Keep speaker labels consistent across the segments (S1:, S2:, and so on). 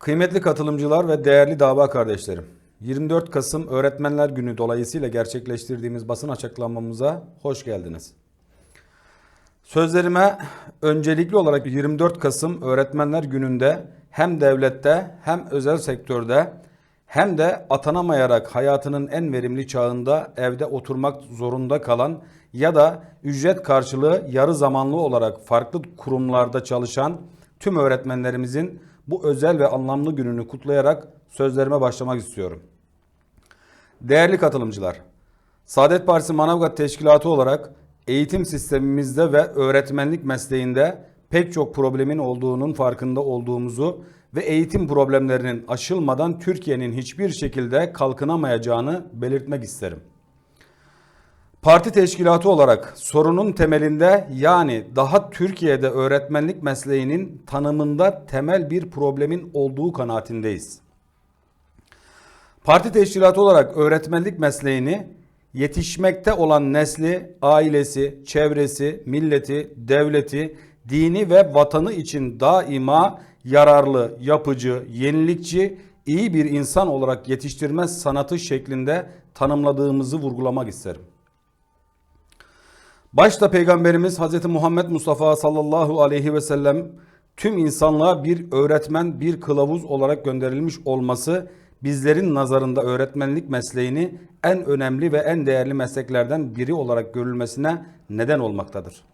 S1: Kıymetli katılımcılar ve değerli dava kardeşlerim. 24 Kasım Öğretmenler Günü dolayısıyla gerçekleştirdiğimiz basın açıklamamıza hoş geldiniz. Sözlerime öncelikli olarak 24 Kasım Öğretmenler Günü'nde hem devlette hem özel sektörde hem de atanamayarak hayatının en verimli çağında evde oturmak zorunda kalan ya da ücret karşılığı yarı zamanlı olarak farklı kurumlarda çalışan tüm öğretmenlerimizin bu özel ve anlamlı gününü kutlayarak sözlerime başlamak istiyorum. Değerli katılımcılar, Saadet Partisi Manavgat Teşkilatı olarak eğitim sistemimizde ve öğretmenlik mesleğinde pek çok problemin olduğunun farkında olduğumuzu ve eğitim problemlerinin aşılmadan Türkiye'nin hiçbir şekilde kalkınamayacağını belirtmek isterim. Parti teşkilatı olarak sorunun temelinde yani daha Türkiye'de öğretmenlik mesleğinin tanımında temel bir problemin olduğu kanaatindeyiz. Parti teşkilatı olarak öğretmenlik mesleğini yetişmekte olan nesli, ailesi, çevresi, milleti, devleti, dini ve vatanı için daima yararlı, yapıcı, yenilikçi, iyi bir insan olarak yetiştirme sanatı şeklinde tanımladığımızı vurgulamak isterim. Başta Peygamberimiz Hz. Muhammed Mustafa sallallahu aleyhi ve sellem tüm insanlığa bir öğretmen, bir kılavuz olarak gönderilmiş olması bizlerin nazarında öğretmenlik mesleğini en önemli ve en değerli mesleklerden biri olarak görülmesine neden olmaktadır.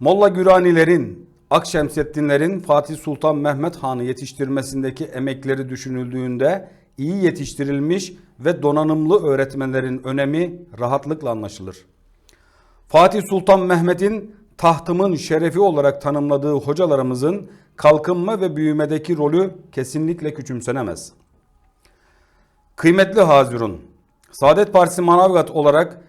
S1: Molla Güranilerin, Akşemseddinlerin Fatih Sultan Mehmet Han'ı yetiştirmesindeki emekleri düşünüldüğünde iyi yetiştirilmiş ve donanımlı öğretmenlerin önemi rahatlıkla anlaşılır. Fatih Sultan Mehmet'in tahtımın şerefi olarak tanımladığı hocalarımızın kalkınma ve büyümedeki rolü kesinlikle küçümsenemez. Kıymetli Hazirun, Saadet Partisi Manavgat olarak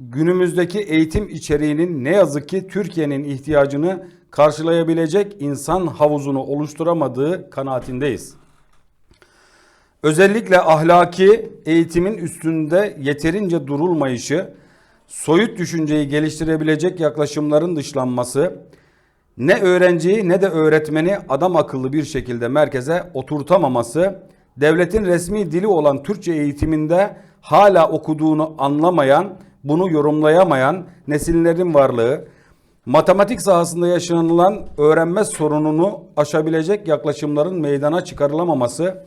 S1: günümüzdeki eğitim içeriğinin ne yazık ki Türkiye'nin ihtiyacını karşılayabilecek insan havuzunu oluşturamadığı kanaatindeyiz. Özellikle ahlaki eğitimin üstünde yeterince durulmayışı, soyut düşünceyi geliştirebilecek yaklaşımların dışlanması, ne öğrenciyi ne de öğretmeni adam akıllı bir şekilde merkeze oturtamaması, devletin resmi dili olan Türkçe eğitiminde hala okuduğunu anlamayan, bunu yorumlayamayan nesillerin varlığı, matematik sahasında yaşanılan öğrenme sorununu aşabilecek yaklaşımların meydana çıkarılamaması,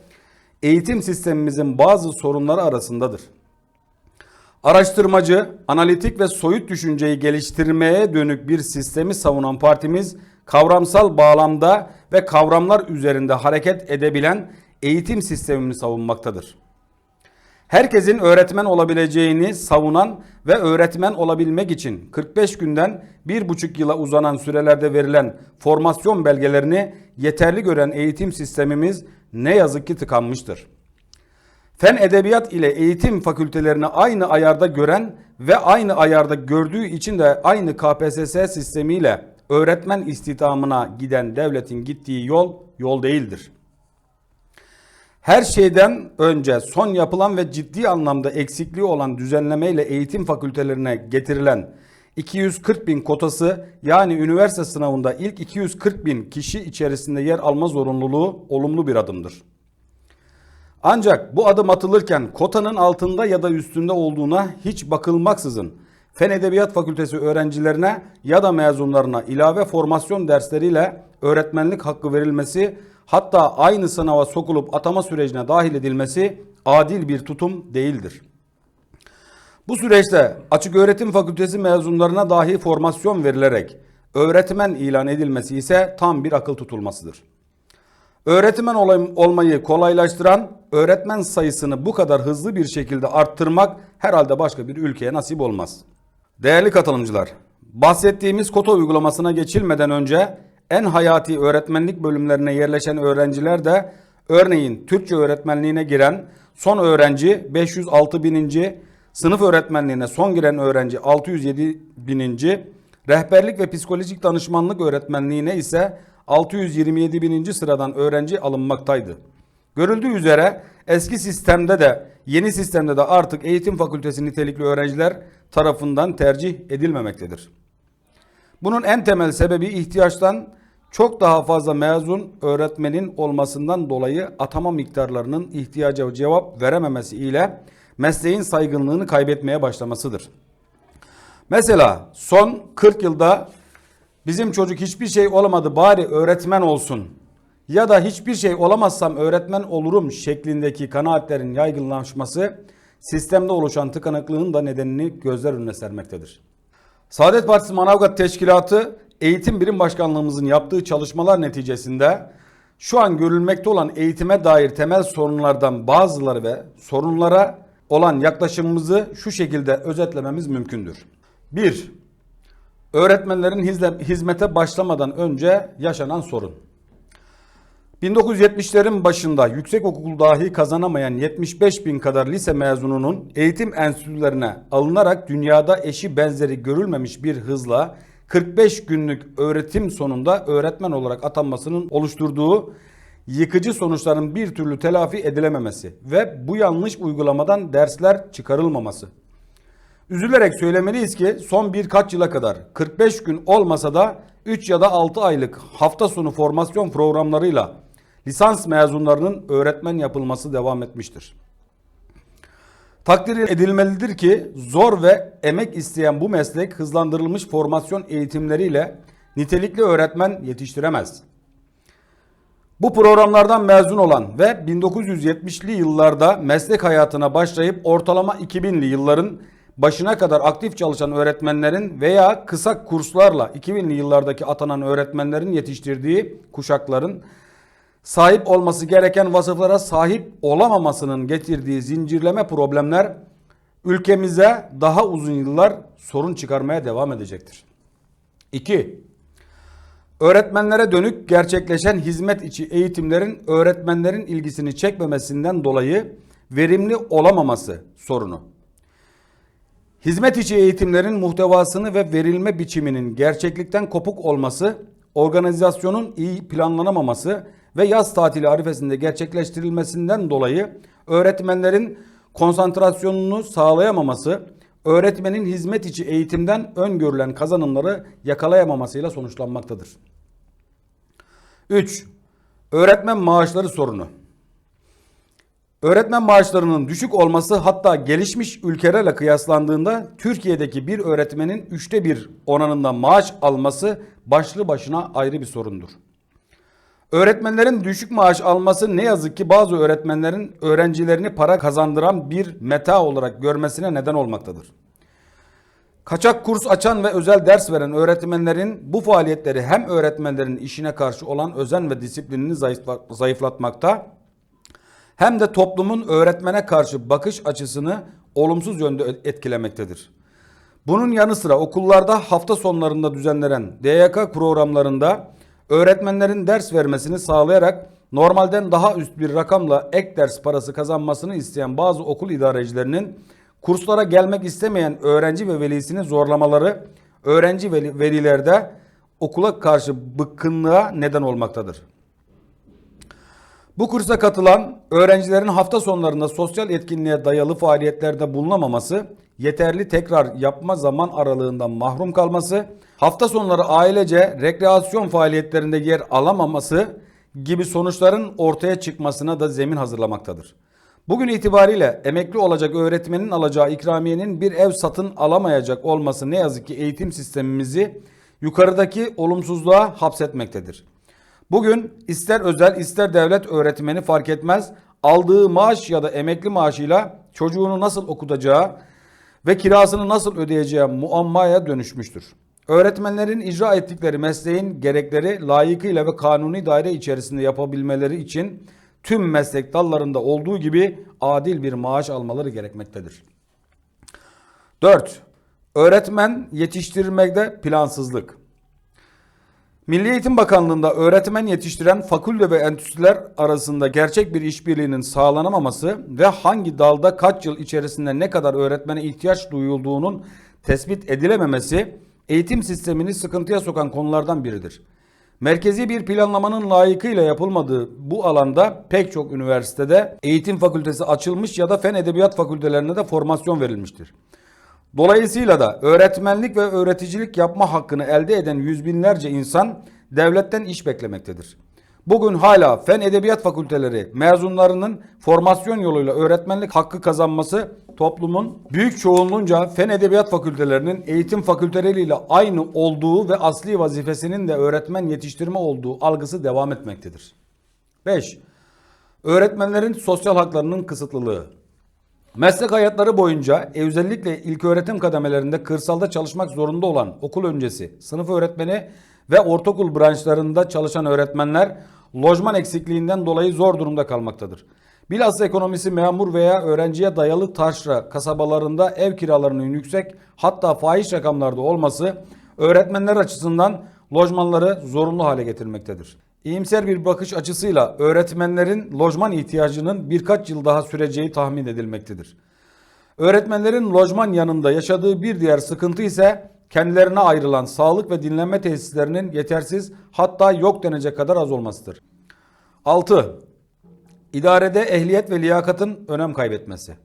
S1: eğitim sistemimizin bazı sorunları arasındadır. Araştırmacı, analitik ve soyut düşünceyi geliştirmeye dönük bir sistemi savunan partimiz kavramsal bağlamda ve kavramlar üzerinde hareket edebilen eğitim sistemini savunmaktadır. Herkesin öğretmen olabileceğini savunan ve öğretmen olabilmek için 45 günden 1,5 yıla uzanan sürelerde verilen formasyon belgelerini yeterli gören eğitim sistemimiz ne yazık ki tıkanmıştır. Fen edebiyat ile eğitim fakültelerini aynı ayarda gören ve aynı ayarda gördüğü için de aynı KPSS sistemiyle öğretmen istihdamına giden devletin gittiği yol yol değildir. Her şeyden önce son yapılan ve ciddi anlamda eksikliği olan düzenlemeyle eğitim fakültelerine getirilen 240 bin kotası yani üniversite sınavında ilk 240 bin kişi içerisinde yer alma zorunluluğu olumlu bir adımdır. Ancak bu adım atılırken kotanın altında ya da üstünde olduğuna hiç bakılmaksızın Fen Edebiyat Fakültesi öğrencilerine ya da mezunlarına ilave formasyon dersleriyle öğretmenlik hakkı verilmesi hatta aynı sınava sokulup atama sürecine dahil edilmesi adil bir tutum değildir. Bu süreçte Açık Öğretim Fakültesi mezunlarına dahi formasyon verilerek öğretmen ilan edilmesi ise tam bir akıl tutulmasıdır. Öğretmen olmayı kolaylaştıran öğretmen sayısını bu kadar hızlı bir şekilde arttırmak herhalde başka bir ülkeye nasip olmaz. Değerli katılımcılar, bahsettiğimiz kota uygulamasına geçilmeden önce en hayati öğretmenlik bölümlerine yerleşen öğrenciler de örneğin Türkçe öğretmenliğine giren son öğrenci 506 bininci, sınıf öğretmenliğine son giren öğrenci 607 bininci, rehberlik ve psikolojik danışmanlık öğretmenliğine ise 627 bininci sıradan öğrenci alınmaktaydı. Görüldüğü üzere eski sistemde de yeni sistemde de artık eğitim fakültesi nitelikli öğrenciler tarafından tercih edilmemektedir. Bunun en temel sebebi ihtiyaçtan çok daha fazla mezun öğretmenin olmasından dolayı atama miktarlarının ihtiyaca cevap verememesi ile mesleğin saygınlığını kaybetmeye başlamasıdır. Mesela son 40 yılda bizim çocuk hiçbir şey olamadı bari öğretmen olsun ya da hiçbir şey olamazsam öğretmen olurum şeklindeki kanaatlerin yaygınlaşması sistemde oluşan tıkanıklığın da nedenini gözler önüne sermektedir. Saadet Partisi Manavgat Teşkilatı Eğitim Birim Başkanlığımızın yaptığı çalışmalar neticesinde şu an görülmekte olan eğitime dair temel sorunlardan bazıları ve sorunlara olan yaklaşımımızı şu şekilde özetlememiz mümkündür. 1. Öğretmenlerin hizmete başlamadan önce yaşanan sorun. 1970'lerin başında yüksekokul dahi kazanamayan 75 bin kadar lise mezununun eğitim enstitülerine alınarak dünyada eşi benzeri görülmemiş bir hızla 45 günlük öğretim sonunda öğretmen olarak atanmasının oluşturduğu yıkıcı sonuçların bir türlü telafi edilememesi ve bu yanlış uygulamadan dersler çıkarılmaması. Üzülerek söylemeliyiz ki son birkaç yıla kadar 45 gün olmasa da 3 ya da 6 aylık hafta sonu formasyon programlarıyla lisans mezunlarının öğretmen yapılması devam etmiştir. Takdir edilmelidir ki zor ve emek isteyen bu meslek hızlandırılmış formasyon eğitimleriyle nitelikli öğretmen yetiştiremez. Bu programlardan mezun olan ve 1970'li yıllarda meslek hayatına başlayıp ortalama 2000'li yılların başına kadar aktif çalışan öğretmenlerin veya kısa kurslarla 2000'li yıllardaki atanan öğretmenlerin yetiştirdiği kuşakların sahip olması gereken vasıflara sahip olamamasının getirdiği zincirleme problemler ülkemize daha uzun yıllar sorun çıkarmaya devam edecektir. 2. Öğretmenlere dönük gerçekleşen hizmet içi eğitimlerin öğretmenlerin ilgisini çekmemesinden dolayı verimli olamaması sorunu. Hizmet içi eğitimlerin muhtevasını ve verilme biçiminin gerçeklikten kopuk olması, organizasyonun iyi planlanamaması ve yaz tatili arifesinde gerçekleştirilmesinden dolayı öğretmenlerin konsantrasyonunu sağlayamaması, öğretmenin hizmet içi eğitimden öngörülen kazanımları yakalayamamasıyla sonuçlanmaktadır. 3. Öğretmen maaşları sorunu. Öğretmen maaşlarının düşük olması hatta gelişmiş ülkelerle kıyaslandığında Türkiye'deki bir öğretmenin üçte bir oranında maaş alması başlı başına ayrı bir sorundur. Öğretmenlerin düşük maaş alması ne yazık ki bazı öğretmenlerin öğrencilerini para kazandıran bir meta olarak görmesine neden olmaktadır. Kaçak kurs açan ve özel ders veren öğretmenlerin bu faaliyetleri hem öğretmenlerin işine karşı olan özen ve disiplinini zayıfla- zayıflatmakta hem de toplumun öğretmene karşı bakış açısını olumsuz yönde etkilemektedir. Bunun yanı sıra okullarda hafta sonlarında düzenlenen DYK programlarında öğretmenlerin ders vermesini sağlayarak normalden daha üst bir rakamla ek ders parası kazanmasını isteyen bazı okul idarecilerinin kurslara gelmek istemeyen öğrenci ve velisini zorlamaları öğrenci veli- velilerde okula karşı bıkkınlığa neden olmaktadır. Bu kursa katılan öğrencilerin hafta sonlarında sosyal etkinliğe dayalı faaliyetlerde bulunamaması, yeterli tekrar yapma zaman aralığından mahrum kalması, hafta sonları ailece rekreasyon faaliyetlerinde yer alamaması gibi sonuçların ortaya çıkmasına da zemin hazırlamaktadır. Bugün itibariyle emekli olacak öğretmenin alacağı ikramiyenin bir ev satın alamayacak olması ne yazık ki eğitim sistemimizi yukarıdaki olumsuzluğa hapsetmektedir. Bugün ister özel ister devlet öğretmeni fark etmez aldığı maaş ya da emekli maaşıyla çocuğunu nasıl okutacağı ve kirasını nasıl ödeyeceği muammaya dönüşmüştür. Öğretmenlerin icra ettikleri mesleğin gerekleri layıkıyla ve kanuni daire içerisinde yapabilmeleri için tüm meslek dallarında olduğu gibi adil bir maaş almaları gerekmektedir. 4. Öğretmen yetiştirmekte plansızlık. Milli Eğitim Bakanlığı'nda öğretmen yetiştiren fakülte ve enstitüler arasında gerçek bir işbirliğinin sağlanamaması ve hangi dalda kaç yıl içerisinde ne kadar öğretmene ihtiyaç duyulduğunun tespit edilememesi eğitim sistemini sıkıntıya sokan konulardan biridir. Merkezi bir planlamanın layıkıyla yapılmadığı bu alanda pek çok üniversitede eğitim fakültesi açılmış ya da fen edebiyat fakültelerine de formasyon verilmiştir. Dolayısıyla da öğretmenlik ve öğreticilik yapma hakkını elde eden yüz binlerce insan devletten iş beklemektedir. Bugün hala fen edebiyat fakülteleri mezunlarının formasyon yoluyla öğretmenlik hakkı kazanması toplumun büyük çoğunluğunca fen edebiyat fakültelerinin eğitim fakülteleriyle aynı olduğu ve asli vazifesinin de öğretmen yetiştirme olduğu algısı devam etmektedir. 5. Öğretmenlerin sosyal haklarının kısıtlılığı. Meslek hayatları boyunca e, özellikle ilköğretim kademelerinde kırsalda çalışmak zorunda olan okul öncesi sınıf öğretmeni ve ortaokul branşlarında çalışan öğretmenler lojman eksikliğinden dolayı zor durumda kalmaktadır. Bilhassa ekonomisi memur veya öğrenciye dayalı taşra kasabalarında ev kiralarının yüksek hatta fahiş rakamlarda olması öğretmenler açısından lojmanları zorunlu hale getirmektedir. İyimser bir bakış açısıyla öğretmenlerin lojman ihtiyacının birkaç yıl daha süreceği tahmin edilmektedir. Öğretmenlerin lojman yanında yaşadığı bir diğer sıkıntı ise kendilerine ayrılan sağlık ve dinlenme tesislerinin yetersiz hatta yok denecek kadar az olmasıdır. 6. İdarede ehliyet ve liyakatın önem kaybetmesi.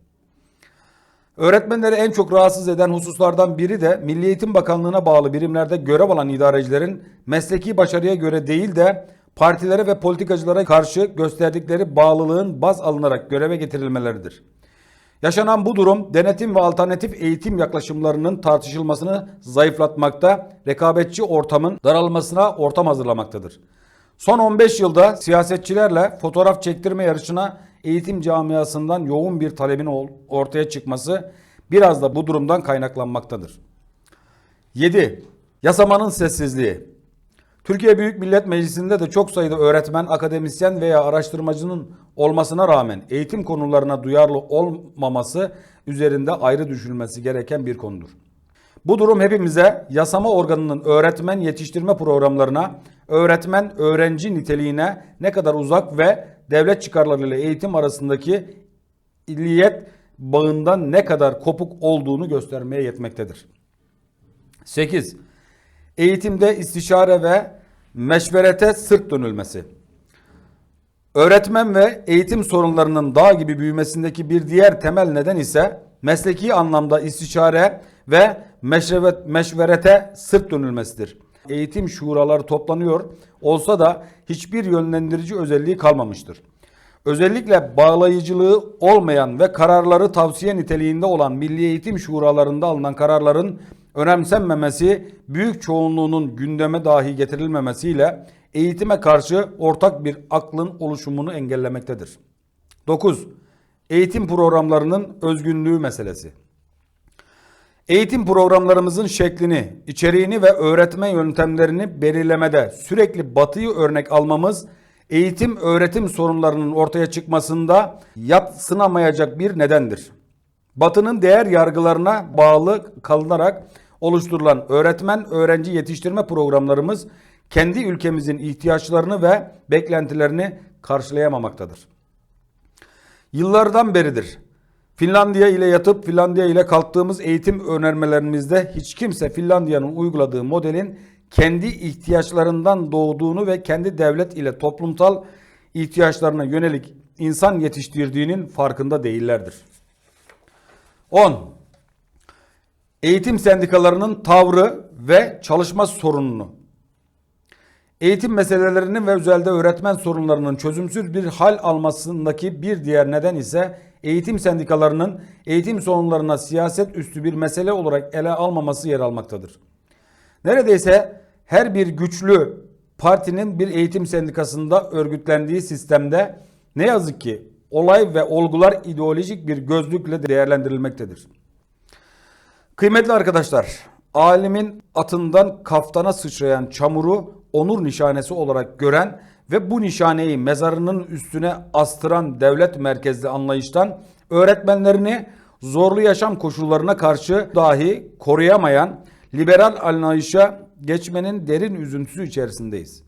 S1: Öğretmenleri en çok rahatsız eden hususlardan biri de Milli Eğitim Bakanlığı'na bağlı birimlerde görev alan idarecilerin mesleki başarıya göre değil de partilere ve politikacılara karşı gösterdikleri bağlılığın baz alınarak göreve getirilmeleridir. Yaşanan bu durum denetim ve alternatif eğitim yaklaşımlarının tartışılmasını zayıflatmakta, rekabetçi ortamın daralmasına ortam hazırlamaktadır. Son 15 yılda siyasetçilerle fotoğraf çektirme yarışına eğitim camiasından yoğun bir talebin ortaya çıkması biraz da bu durumdan kaynaklanmaktadır. 7. Yasamanın sessizliği. Türkiye Büyük Millet Meclisi'nde de çok sayıda öğretmen, akademisyen veya araştırmacının olmasına rağmen eğitim konularına duyarlı olmaması üzerinde ayrı düşünülmesi gereken bir konudur. Bu durum hepimize yasama organının öğretmen yetiştirme programlarına, öğretmen öğrenci niteliğine ne kadar uzak ve devlet çıkarlarıyla eğitim arasındaki illiyet bağından ne kadar kopuk olduğunu göstermeye yetmektedir. 8. Eğitimde istişare ve meşverete sırt dönülmesi. Öğretmen ve eğitim sorunlarının dağ gibi büyümesindeki bir diğer temel neden ise mesleki anlamda istişare ve meşrevet, meşverete sırt dönülmesidir. Eğitim şuraları toplanıyor olsa da hiçbir yönlendirici özelliği kalmamıştır. Özellikle bağlayıcılığı olmayan ve kararları tavsiye niteliğinde olan milli eğitim şuralarında alınan kararların önemsenmemesi, büyük çoğunluğunun gündeme dahi getirilmemesiyle eğitime karşı ortak bir aklın oluşumunu engellemektedir. 9. Eğitim programlarının özgünlüğü meselesi. Eğitim programlarımızın şeklini, içeriğini ve öğretme yöntemlerini belirlemede sürekli batıyı örnek almamız eğitim öğretim sorunlarının ortaya çıkmasında yatsınamayacak bir nedendir. Batının değer yargılarına bağlı kalınarak oluşturulan öğretmen öğrenci yetiştirme programlarımız kendi ülkemizin ihtiyaçlarını ve beklentilerini karşılayamamaktadır. Yıllardan beridir Finlandiya ile yatıp Finlandiya ile kalktığımız eğitim önermelerimizde hiç kimse Finlandiya'nın uyguladığı modelin kendi ihtiyaçlarından doğduğunu ve kendi devlet ile toplumsal ihtiyaçlarına yönelik insan yetiştirdiğinin farkında değillerdir. 10. Eğitim sendikalarının tavrı ve çalışma sorununu. Eğitim meselelerinin ve özelde öğretmen sorunlarının çözümsüz bir hal almasındaki bir diğer neden ise eğitim sendikalarının eğitim sorunlarına siyaset üstü bir mesele olarak ele almaması yer almaktadır. Neredeyse her bir güçlü partinin bir eğitim sendikasında örgütlendiği sistemde ne yazık ki olay ve olgular ideolojik bir gözlükle değerlendirilmektedir. Kıymetli arkadaşlar, alimin atından kaftana sıçrayan çamuru onur nişanesi olarak gören ve bu nişaneyi mezarının üstüne astıran devlet merkezli anlayıştan öğretmenlerini zorlu yaşam koşullarına karşı dahi koruyamayan liberal anlayışa geçmenin derin üzüntüsü içerisindeyiz.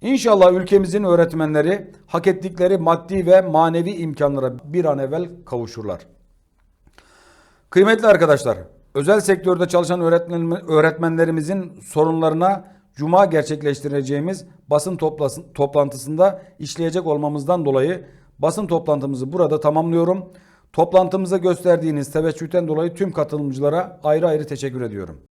S1: İnşallah ülkemizin öğretmenleri hak ettikleri maddi ve manevi imkanlara bir an evvel kavuşurlar. Kıymetli arkadaşlar, özel sektörde çalışan öğretmen, öğretmenlerimizin sorunlarına Cuma gerçekleştireceğimiz basın toplantısında işleyecek olmamızdan dolayı basın toplantımızı burada tamamlıyorum. Toplantımıza gösterdiğiniz teveccühten dolayı tüm katılımcılara ayrı ayrı teşekkür ediyorum.